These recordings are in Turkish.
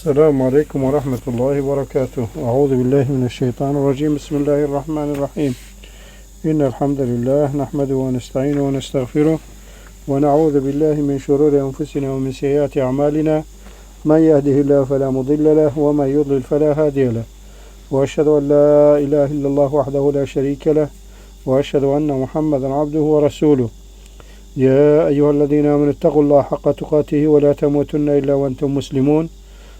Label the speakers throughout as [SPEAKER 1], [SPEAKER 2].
[SPEAKER 1] السلام عليكم ورحمة الله وبركاته. أعوذ بالله من الشيطان الرجيم. بسم الله الرحمن الرحيم. إن الحمد لله نحمده ونستعينه ونستغفره ونعوذ بالله من شرور أنفسنا ومن سيئات أعمالنا. من يهده الله فلا مضل له ومن يضلل فلا هادي له. وأشهد أن لا إله إلا الله وحده لا شريك له. وأشهد أن محمدا عبده ورسوله. يا أيها الذين آمنوا اتقوا الله حق تقاته ولا تموتن إلا وأنتم مسلمون.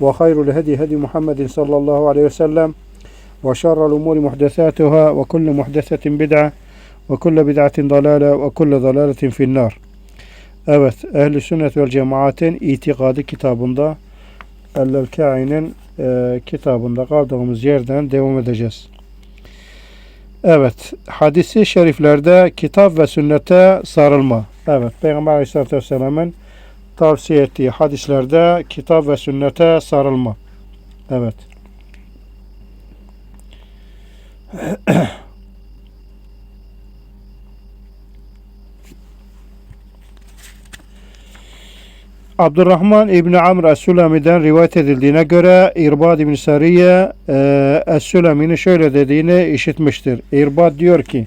[SPEAKER 1] ve hayrul hedi hedi Muhammedin sallallahu aleyhi ve sellem ve şerrel umuri muhdesatuhâ ve kullu muhdesetin bid'a ve kullu bid'atin dalâle ve kullu dalâletin. Evet, Ehli Sünnet vel Cemaat'in itikadı kitabında El Kain'in e, kitabında kaldığımız yerden devam edeceğiz. Evet, hadisi şeriflerde kitap ve sünnete sarılma. Evet, Peygamber Aleyhisselatü Vesselam'ın tavsiye ettiği hadislerde kitap ve sünnete sarılma. Evet. Abdurrahman İbni Amr Es-Sulami'den rivayet edildiğine göre İrbad İbni Sariye e, Es-Sulami'nin şöyle dediğini işitmiştir. İrbad diyor ki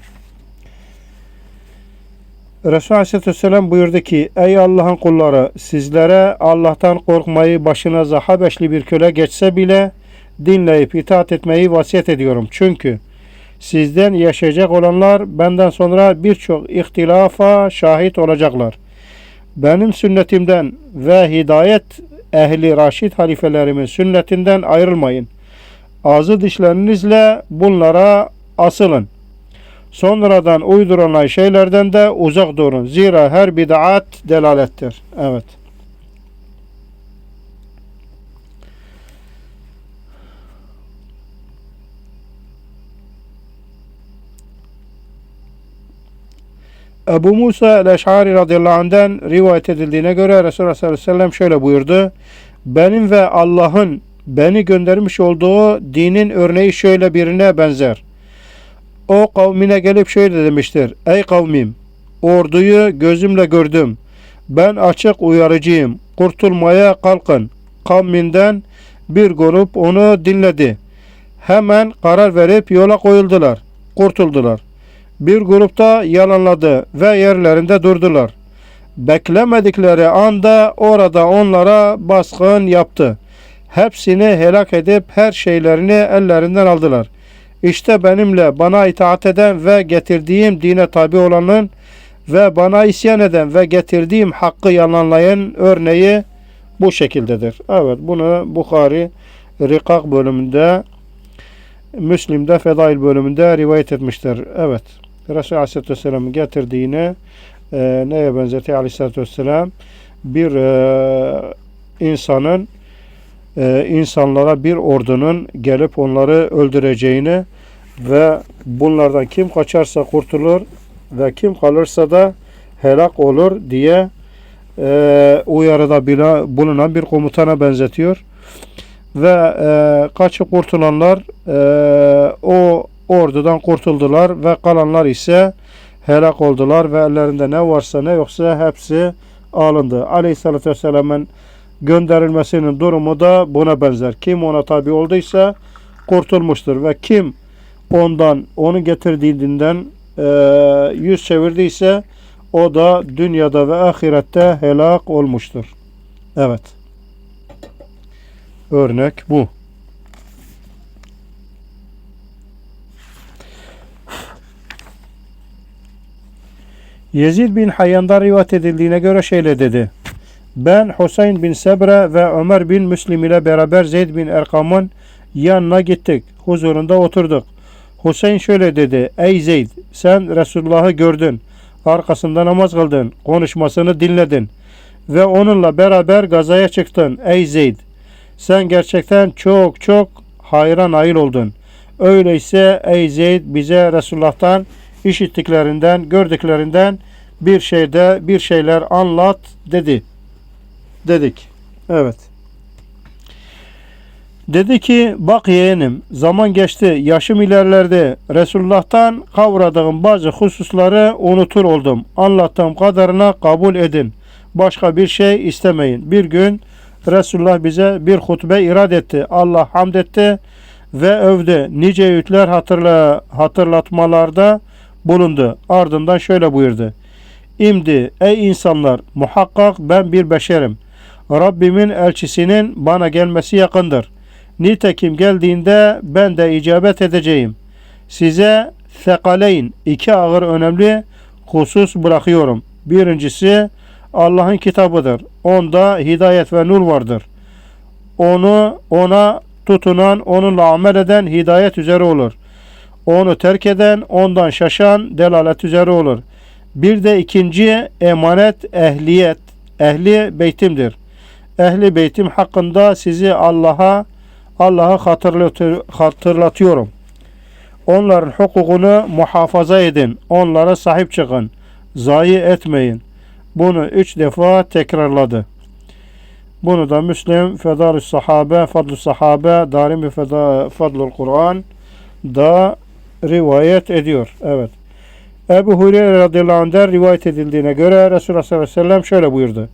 [SPEAKER 1] Resulü Aleyhisselatü Vesselam buyurdu ki Ey Allah'ın kulları sizlere Allah'tan korkmayı başınıza Habeşli bir köle geçse bile dinleyip itaat etmeyi vasiyet ediyorum. Çünkü sizden yaşayacak olanlar benden sonra birçok ihtilafa şahit olacaklar. Benim sünnetimden ve hidayet ehli raşid halifelerimin sünnetinden ayrılmayın. Ağzı dişlerinizle bunlara asılın. Sonradan uydurulan şeylerden de uzak durun. Zira her bid'at delalettir. Evet. Ebu Musa el-Eş'ari radıyallahu anh'den rivayet edildiğine göre Resulullah sallallahu aleyhi ve sellem şöyle buyurdu. Benim ve Allah'ın beni göndermiş olduğu dinin örneği şöyle birine benzer. O kavmine gelip şöyle demiştir. Ey kavmim, orduyu gözümle gördüm. Ben açık uyarıcıyım. Kurtulmaya kalkın. Kavminden bir grup onu dinledi. Hemen karar verip yola koyuldular. Kurtuldular. Bir grupta yalanladı ve yerlerinde durdular. Beklemedikleri anda orada onlara baskın yaptı. Hepsini helak edip her şeylerini ellerinden aldılar. İşte benimle bana itaat eden ve getirdiğim dine tabi olanın ve bana isyan eden ve getirdiğim hakkı yalanlayan örneği bu şekildedir. Evet bunu Bukhari Rikak bölümünde Müslim'de Fedail bölümünde rivayet etmiştir. Evet. Resulü Aleyhisselatü Vesselam'ın getirdiğine e, neye benzetiyor Aleyhisselatü Vesselam? Bir e, insanın e, insanlara bir ordunun gelip onları öldüreceğini ve bunlardan kim kaçarsa kurtulur ve kim kalırsa da helak olur diye e, uyarıda bulunan bir komutana benzetiyor. Ve e, kaçıp kurtulanlar e, o ordudan kurtuldular ve kalanlar ise helak oldular ve ellerinde ne varsa ne yoksa hepsi alındı. Aleyhisselatü Vesselam'ın gönderilmesinin durumu da buna benzer. Kim ona tabi olduysa kurtulmuştur ve kim ondan onu getirdiği dinden e, yüz çevirdiyse o da dünyada ve ahirette helak olmuştur. Evet. Örnek bu. Yezid bin Hayyan'dan rivayet edildiğine göre şöyle dedi. Ben Hüseyin bin Sebre ve Ömer bin Müslim ile beraber Zeyd bin Erkam'ın yanına gittik. Huzurunda oturduk. Hüseyin şöyle dedi. Ey Zeyd sen Resulullah'ı gördün. Arkasında namaz kıldın. Konuşmasını dinledin. Ve onunla beraber gazaya çıktın. Ey Zeyd sen gerçekten çok çok hayra nail oldun. Öyleyse ey Zeyd bize Resulullah'tan işittiklerinden, gördüklerinden bir şeyde bir şeyler anlat dedi. Dedik. Evet. Dedi ki bak yeğenim zaman geçti yaşım ilerledi Resulullah'tan kavradığım bazı hususları unutur oldum. Anlattığım kadarına kabul edin. Başka bir şey istemeyin. Bir gün Resulullah bize bir hutbe irad etti. Allah hamd etti ve övdü. Nice öğütler hatırla, hatırlatmalarda bulundu. Ardından şöyle buyurdu. İmdi ey insanlar muhakkak ben bir beşerim. Rabbimin elçisinin bana gelmesi yakındır. Nitekim geldiğinde ben de icabet edeceğim. Size fekaleyn iki ağır önemli husus bırakıyorum. Birincisi Allah'ın kitabıdır. Onda hidayet ve nur vardır. Onu ona tutunan, onunla amel eden hidayet üzere olur. Onu terk eden, ondan şaşan delalet üzere olur. Bir de ikinci emanet ehliyet, ehli beytimdir. Ehli beytim hakkında sizi Allah'a Allah'a hatırlatıyorum. Onların hukukunu muhafaza edin. Onlara sahip çıkın. Zayi etmeyin. Bunu üç defa tekrarladı. Bunu da Müslim, Fedalü Sahabe, Fadlü Sahabe, Darimi Fadlül Kur'an da rivayet ediyor. Evet. Ebu Hureyre radıyallahu anh'den rivayet edildiğine göre Resulullah sallallahu aleyhi ve sellem şöyle buyurdu.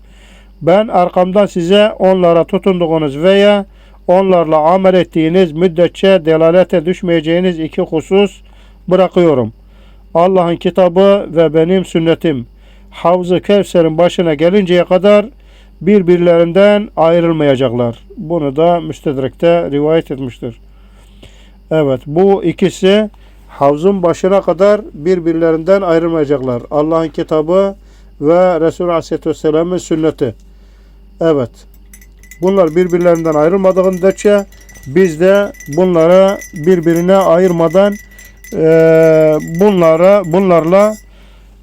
[SPEAKER 1] Ben arkamdan size onlara tutunduğunuz veya onlarla amel ettiğiniz müddetçe delalete düşmeyeceğiniz iki husus bırakıyorum. Allah'ın kitabı ve benim sünnetim. Havz-ı Kevser'in başına gelinceye kadar birbirlerinden ayrılmayacaklar. Bunu da Müstedrek'te rivayet etmiştir. Evet bu ikisi havzun başına kadar birbirlerinden ayrılmayacaklar. Allah'ın kitabı ve Resulü Aleyhisselatü Vesselam'ın sünneti. Evet. Bunlar birbirlerinden ayrılmadığın müddetçe biz de bunları birbirine ayırmadan e, bunlara bunlarla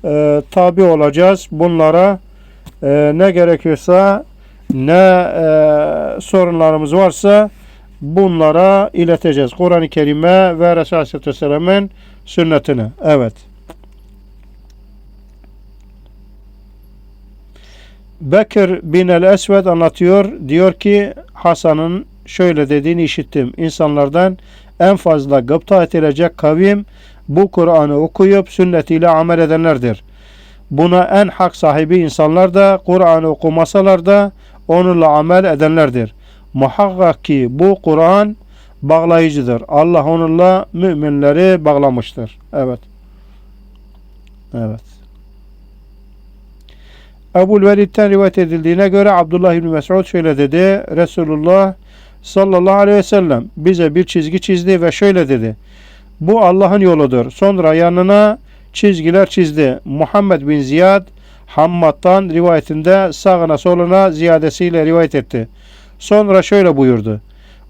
[SPEAKER 1] e, tabi olacağız. Bunlara e, ne gerekiyorsa ne e, sorunlarımız varsa bunlara ileteceğiz. Kur'an-ı Kerim'e ve Resulü Aleyhisselatü Vesselam'ın sünnetini. Evet. Bekir bin el-Esved anlatıyor. Diyor ki Hasan'ın şöyle dediğini işittim. İnsanlardan en fazla gıpta edilecek kavim bu Kur'an'ı okuyup sünnetiyle amel edenlerdir. Buna en hak sahibi insanlar da Kur'an'ı okumasalar da onunla amel edenlerdir. Muhakkak ki bu Kur'an bağlayıcıdır. Allah onunla müminleri bağlamıştır. Evet. Evet. Ebu'l Velid'den rivayet edildiğine göre Abdullah İbni Mesud şöyle dedi. Resulullah sallallahu aleyhi ve sellem bize bir çizgi çizdi ve şöyle dedi. Bu Allah'ın yoludur. Sonra yanına çizgiler çizdi. Muhammed bin Ziyad Hammad'dan rivayetinde sağına soluna ziyadesiyle rivayet etti. Sonra şöyle buyurdu.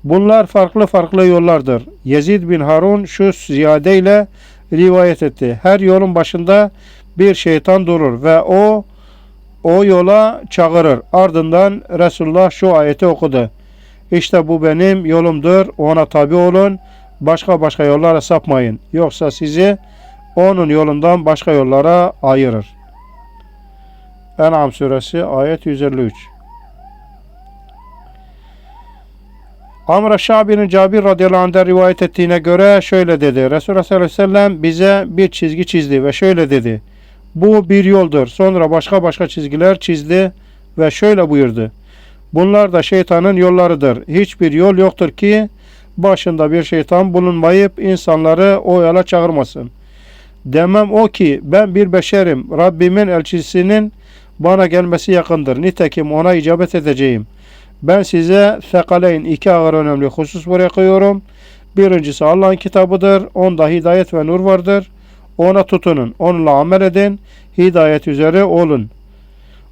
[SPEAKER 1] Bunlar farklı farklı yollardır. Yezid bin Harun şu ziyadeyle rivayet etti. Her yolun başında bir şeytan durur ve o o yola çağırır. Ardından Resulullah şu ayeti okudu. İşte bu benim yolumdur. Ona tabi olun. Başka başka yollara sapmayın. Yoksa sizi onun yolundan başka yollara ayırır. En'am suresi ayet 153. Amr Şabi'nin Cabir radıyallahu anh'den rivayet ettiğine göre şöyle dedi. Resulullah sallallahu aleyhi ve sellem bize bir çizgi çizdi ve şöyle dedi. Bu bir yoldur. Sonra başka başka çizgiler çizdi ve şöyle buyurdu. Bunlar da şeytanın yollarıdır. Hiçbir yol yoktur ki başında bir şeytan bulunmayıp insanları o yola çağırmasın. Demem o ki ben bir beşerim. Rabbimin elçisinin bana gelmesi yakındır. Nitekim ona icabet edeceğim. Ben size fekaleyn iki ağır önemli husus bırakıyorum. Birincisi Allah'ın kitabıdır. Onda hidayet ve nur vardır. Ona tutunun. Onunla amel edin. Hidayet üzere olun.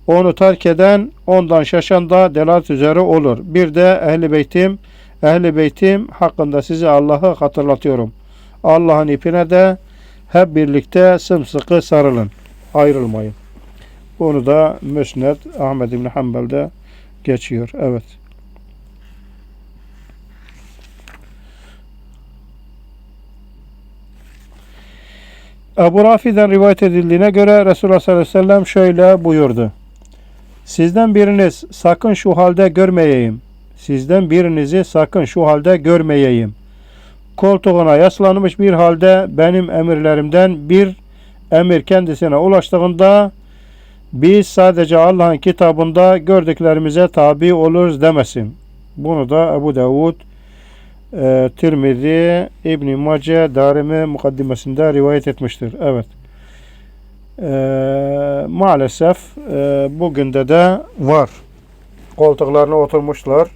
[SPEAKER 1] Onu terk eden, ondan şaşan da delalet üzere olur. Bir de ehli beytim, ehli beytim hakkında size Allah'ı hatırlatıyorum. Allah'ın ipine de hep birlikte sımsıkı sarılın. Ayrılmayın. Bunu da Müsned Ahmed İbni Hanbel'de geçiyor. Evet. Ebu Rafi'den rivayet edildiğine göre Resulullah sallallahu aleyhi ve sellem şöyle buyurdu. Sizden biriniz sakın şu halde görmeyeyim. Sizden birinizi sakın şu halde görmeyeyim. Koltuğuna yaslanmış bir halde benim emirlerimden bir emir kendisine ulaştığında biz sadece Allah'ın kitabında gördüklerimize tabi oluruz demesin. Bunu da Ebu Davud, e, Tirmizi, İbn-i Mace, Darimi mukaddimesinde rivayet etmiştir. Evet. E, maalesef e, bugün de de var. Koltuklarına oturmuşlar.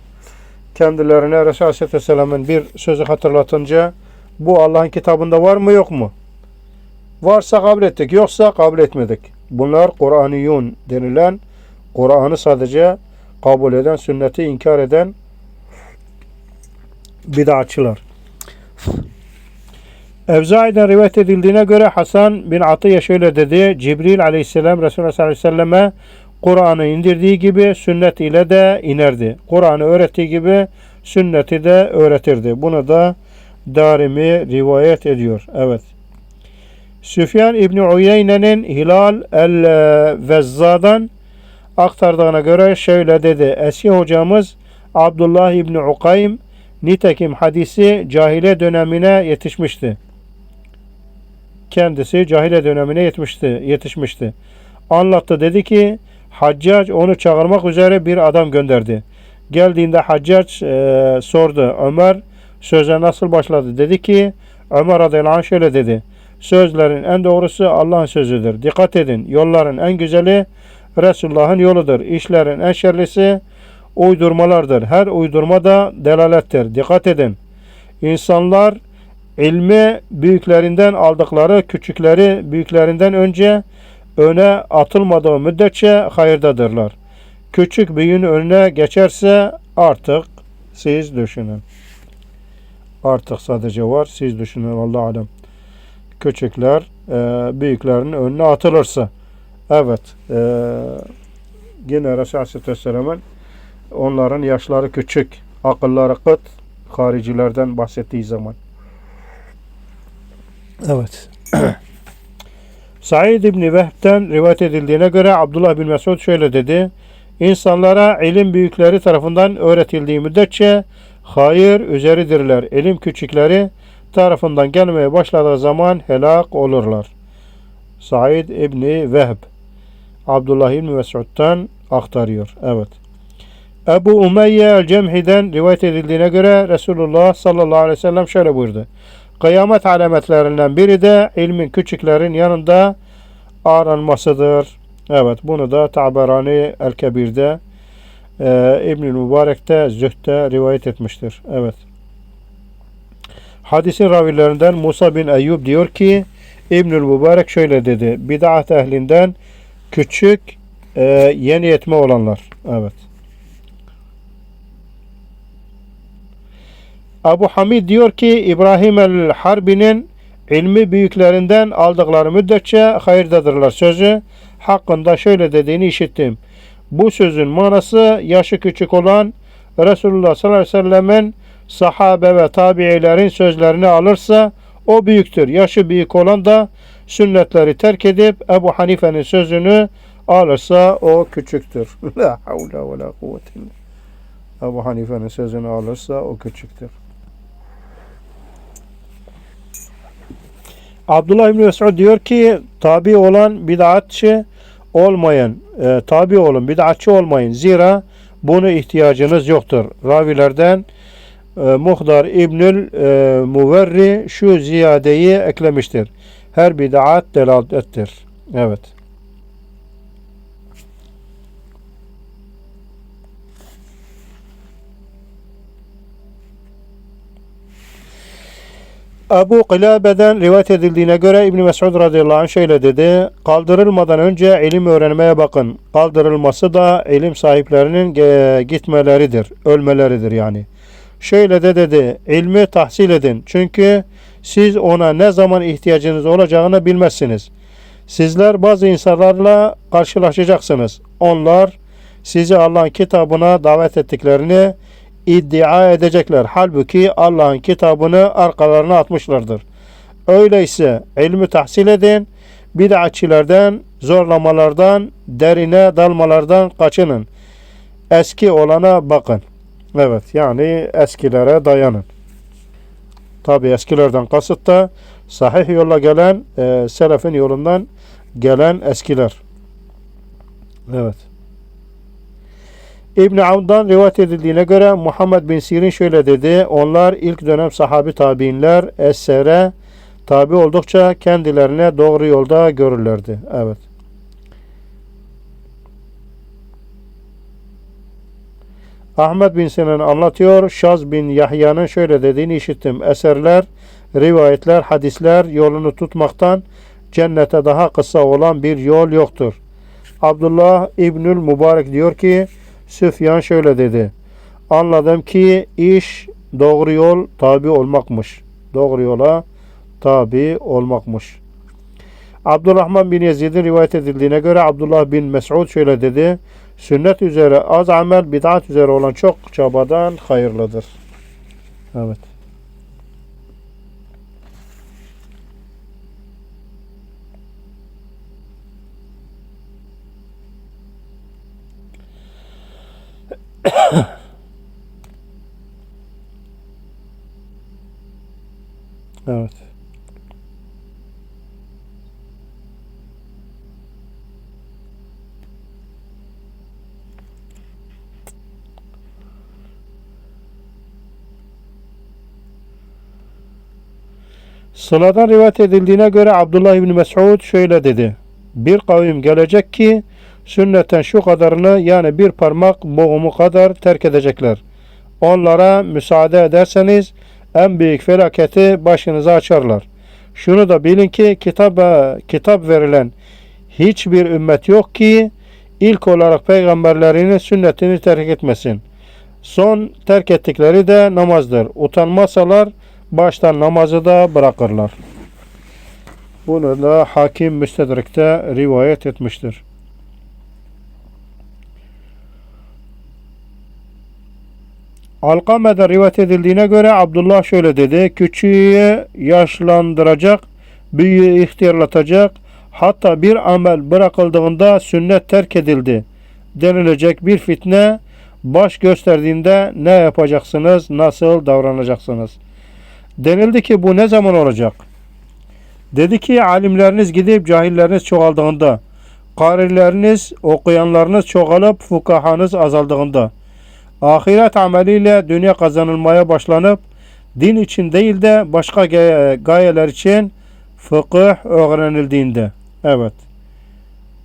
[SPEAKER 1] Kendilerine Resulü Aleyhisselam'ın bir sözü hatırlatınca bu Allah'ın kitabında var mı yok mu? Varsa kabul ettik, yoksa kabul etmedik. Bunlar Kur'aniyun denilen Kur'an'ı sadece kabul eden, sünneti inkar eden bid'atçılar. Evzai'den rivayet edildiğine göre Hasan bin Atiye şöyle dedi. Cibril aleyhisselam Resulullah sallallahu aleyhi ve Kur'an'ı indirdiği gibi sünnet ile de inerdi. Kur'an'ı öğrettiği gibi sünneti de öğretirdi. Bunu da Darimi rivayet ediyor. Evet. Süfyan İbni Uyeyne'nin Hilal el-Vezza'dan aktardığına göre şöyle dedi. Eski hocamız Abdullah İbni Ukaym nitekim hadisi cahile dönemine yetişmişti. Kendisi cahile dönemine yetmişti, yetişmişti. Anlattı dedi ki Haccac onu çağırmak üzere bir adam gönderdi. Geldiğinde Haccac e, sordu. Ömer söze nasıl başladı? Dedi ki Ömer radıyallahu anh şöyle dedi. Sözlerin en doğrusu Allah'ın sözüdür. Dikkat edin. Yolların en güzeli Resulullah'ın yoludur. İşlerin en şerlisi uydurmalardır. Her uydurma da delalettir. Dikkat edin. İnsanlar ilmi büyüklerinden aldıkları küçükleri büyüklerinden önce öne atılmadığı müddetçe hayırdadırlar. Küçük büyüğün önüne geçerse artık siz düşünün. Artık sadece var siz düşünün Allah alem. Küçükler e, büyüklerin önüne atılırsa. Evet. E, yine Resulü Aleyhisselam'ın onların yaşları küçük, akılları kıt, haricilerden bahsettiği zaman. Evet. Said İbni Vehb'den rivayet edildiğine göre Abdullah bin Mesud şöyle dedi. İnsanlara ilim büyükleri tarafından öğretildiği müddetçe hayır üzeridirler. İlim küçükleri tarafından gelmeye başladığı zaman helak olurlar. Said İbni Vehb Abdullah İbni Mesud'dan aktarıyor. Evet. Ebu Umeyye el-Cemhi'den rivayet edildiğine göre Resulullah sallallahu aleyhi ve sellem şöyle buyurdu. Kıyamet alametlerinden biri de ilmin küçüklerin yanında aranmasıdır. Evet bunu da Taberani el-Kebir'de e, İbn-i Mübarek'te Zühd'de rivayet etmiştir. Evet. Hadisin ravilerinden Musa bin Eyyub diyor ki İbnül Mübarek şöyle dedi. Bid'at ehlinden küçük e, yeni yetme olanlar. Evet. Abu Hamid diyor ki İbrahim el-Harbi'nin ilmi büyüklerinden aldıkları müddetçe hayırdadırlar sözü hakkında şöyle dediğini işittim. Bu sözün manası yaşı küçük olan Resulullah sallallahu aleyhi ve sellemin sahabe ve tabiilerin sözlerini alırsa o büyüktür. Yaşı büyük olan da sünnetleri terk edip Ebu Hanife'nin sözünü alırsa o küçüktür. La havle ve la kuvvete Ebu Hanife'nin sözünü alırsa o küçüktür. Abdullah İbni Mesud diyor ki tabi olan bid'atçı olmayın. E, tabi olun bid'atçı olmayın. Zira bunu ihtiyacınız yoktur. Ravilerden e, Muhdar İbnül e, Muverri şu ziyadeyi eklemiştir. Her bid'at delalettir. Evet. Ebu Kılabe'den rivayet edildiğine göre İbn Mesud radıyallahu anh şöyle dedi. Kaldırılmadan önce ilim öğrenmeye bakın. Kaldırılması da ilim sahiplerinin gitmeleridir. Ölmeleridir yani. Şöyle de dedi. İlmi tahsil edin. Çünkü siz ona ne zaman ihtiyacınız olacağını bilmezsiniz. Sizler bazı insanlarla karşılaşacaksınız. Onlar sizi Allah'ın kitabına davet ettiklerini iddia edecekler. Halbuki Allah'ın kitabını arkalarına atmışlardır. Öyleyse ilmi tahsil edin. Bid'atçilerden, zorlamalardan, derine dalmalardan kaçının. Eski olana bakın. Evet yani eskilere dayanın. Tabi eskilerden kasıt da sahih yolla gelen, e, selefin yolundan gelen eskiler. Evet. İbn Avn'dan rivayet edildiğine göre Muhammed bin Sirin şöyle dedi. Onlar ilk dönem sahabi tabiinler esere tabi oldukça kendilerine doğru yolda görürlerdi. Evet. Ahmet bin Sinan anlatıyor. Şaz bin Yahya'nın şöyle dediğini işittim. Eserler, rivayetler, hadisler yolunu tutmaktan cennete daha kısa olan bir yol yoktur. Abdullah İbnül Mübarek diyor ki Süfyan şöyle dedi. Anladım ki iş doğru yol tabi olmakmış. Doğru yola tabi olmakmış. Abdurrahman bin Yazid'in rivayet edildiğine göre Abdullah bin Mes'ud şöyle dedi. Sünnet üzere az amel, bid'at üzere olan çok çabadan hayırlıdır. Evet. Evet. Sıla'dan rivayet edildiğine göre Abdullah İbni Mes'ud şöyle dedi. Bir kavim gelecek ki sünnetten şu kadarını yani bir parmak boğumu kadar terk edecekler. Onlara müsaade ederseniz en büyük felaketi başınıza açarlar. Şunu da bilin ki kitaba, kitap verilen hiçbir ümmet yok ki ilk olarak peygamberlerinin sünnetini terk etmesin. Son terk ettikleri de namazdır. Utanmasalar baştan namazı da bırakırlar. Bunu da Hakim Müstedrik'te rivayet etmiştir. Alkame'de rivayet edildiğine göre Abdullah şöyle dedi. Küçüğü yaşlandıracak, büyüğü ihtiyarlatacak, hatta bir amel bırakıldığında sünnet terk edildi denilecek bir fitne baş gösterdiğinde ne yapacaksınız, nasıl davranacaksınız? Denildi ki bu ne zaman olacak? Dedi ki alimleriniz gidip cahilleriniz çoğaldığında, karileriniz, okuyanlarınız çoğalıp fukahanız azaldığında, ahiret ameliyle dünya kazanılmaya başlanıp, din için değil de başka gayeler için fıkıh öğrenildiğinde. Evet.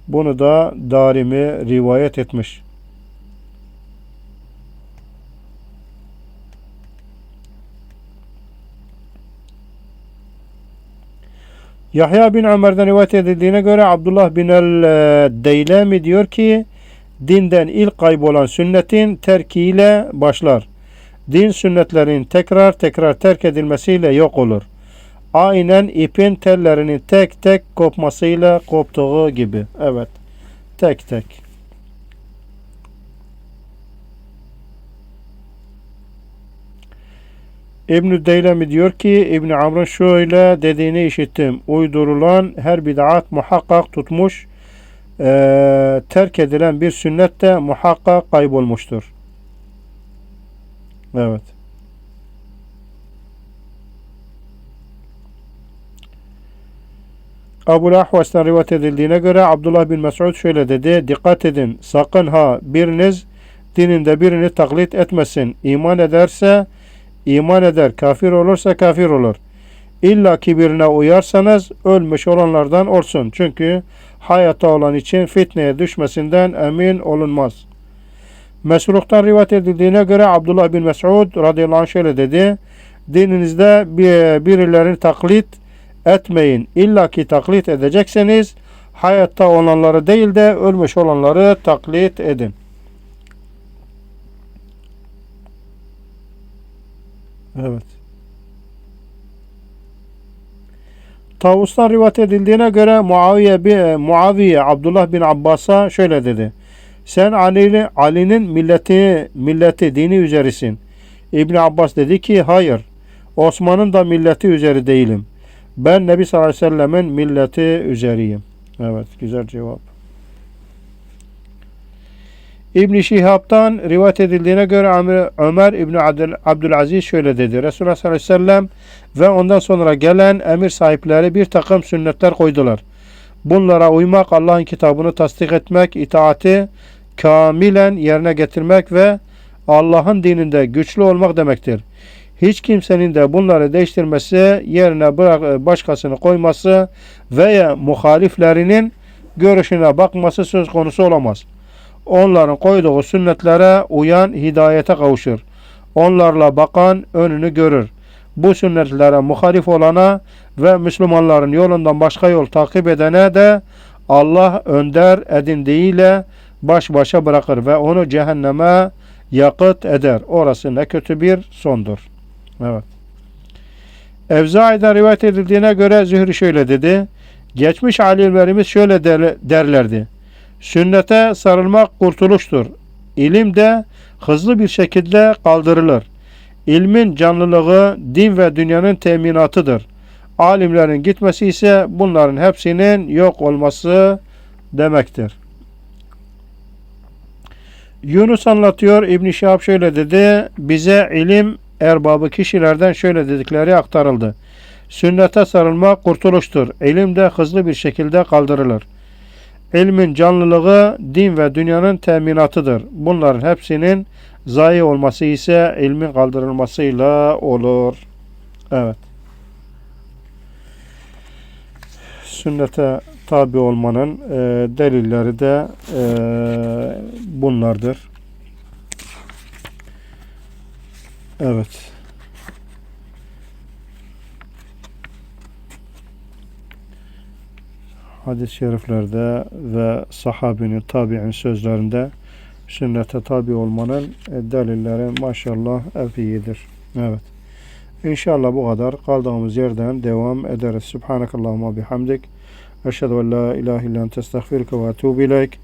[SPEAKER 1] Bunu da Darimi rivayet etmiş. Yahya bin Ömer'den rivayet edildiğine göre Abdullah bin el-Deylemi diyor ki dinden ilk kaybolan sünnetin terkiyle başlar. Din sünnetlerin tekrar tekrar terk edilmesiyle yok olur. Aynen ipin tellerinin tek tek kopmasıyla koptuğu gibi. Evet. Tek tek. İbn-i Deylemi diyor ki İbn Amr'ın şöyle dediğini işittim. Uydurulan her bid'at muhakkak tutmuş, e, terk edilen bir sünnet de muhakkak kaybolmuştur. Evet. Abu Ahvas'tan rivayet edildiğine göre Abdullah bin Mesud şöyle dedi. Dikkat edin sakın ha biriniz dininde birini taklit etmesin. İman ederse iman eder, kafir olursa kafir olur. İlla ki birine uyarsanız ölmüş olanlardan olsun. Çünkü hayatta olan için fitneye düşmesinden emin olunmaz. Mesruk'tan rivayet edildiğine göre Abdullah bin Mes'ud radıyallahu anh şöyle dedi. Dininizde bir, birilerini taklit etmeyin. İlla ki taklit edecekseniz hayatta olanları değil de ölmüş olanları taklit edin. Evet. Tavustan rivayet edildiğine göre Muaviye, bin, Muaviye Abdullah bin Abbas'a şöyle dedi. Sen Ali'nin Ali milleti, milleti dini üzerisin. İbn Abbas dedi ki hayır. Osman'ın da milleti üzeri değilim. Ben Nebi sallallahu aleyhi ve sellemin milleti üzeriyim. Evet güzel cevap. İbn Şihab'dan rivayet edildiğine göre Ömer- Abdül, Abdülaziz şöyle dedi. Resulullah sallallahu aleyhi ve sellem ve ondan sonra gelen emir sahipleri bir takım sünnetler koydular. Bunlara uymak, Allah'ın kitabını tasdik etmek, itaati kamilen yerine getirmek ve Allah'ın dininde güçlü olmak demektir. Hiç kimsenin de bunları değiştirmesi, yerine bırak, başkasını koyması veya muhaliflerinin görüşüne bakması söz konusu olamaz. Onların koyduğu sünnetlere uyan hidayete kavuşur. Onlarla bakan önünü görür. Bu sünnetlere muhalif olana ve Müslümanların yolundan başka yol takip edene de Allah önder edindiğiyle baş başa bırakır ve onu cehenneme yakıt eder. Orası ne kötü bir sondur. Evet. Evzai'den rivayet edildiğine göre Zühri şöyle dedi. Geçmiş alimlerimiz şöyle der- derlerdi. Sünnete sarılmak kurtuluştur. İlim de hızlı bir şekilde kaldırılır. İlmin canlılığı din ve dünyanın teminatıdır. Alimlerin gitmesi ise bunların hepsinin yok olması demektir. Yunus anlatıyor İbn Şihab şöyle dedi. Bize ilim erbabı kişilerden şöyle dedikleri aktarıldı. Sünnete sarılmak kurtuluştur. İlim de hızlı bir şekilde kaldırılır. İlmin canlılığı din ve dünyanın teminatıdır. Bunların hepsinin zayi olması ise ilmin kaldırılmasıyla olur. Evet. Sünnete tabi olmanın e, delilleri de e, bunlardır. Evet. Hadis-i şeriflerde ve sahabinin, tabi'in sözlerinde sünnete tabi olmanın e, delilleri maşallah efiyedir. Evet. İnşallah bu kadar. Kaldığımız yerden devam ederiz. Subhanakallahumma bihamdik. Eşhedü en la ilahe illa ente estağfiruke ve etûbü ileyk.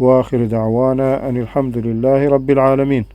[SPEAKER 1] Ve ahiru da'vana enilhamdülillahi rabbil alemin.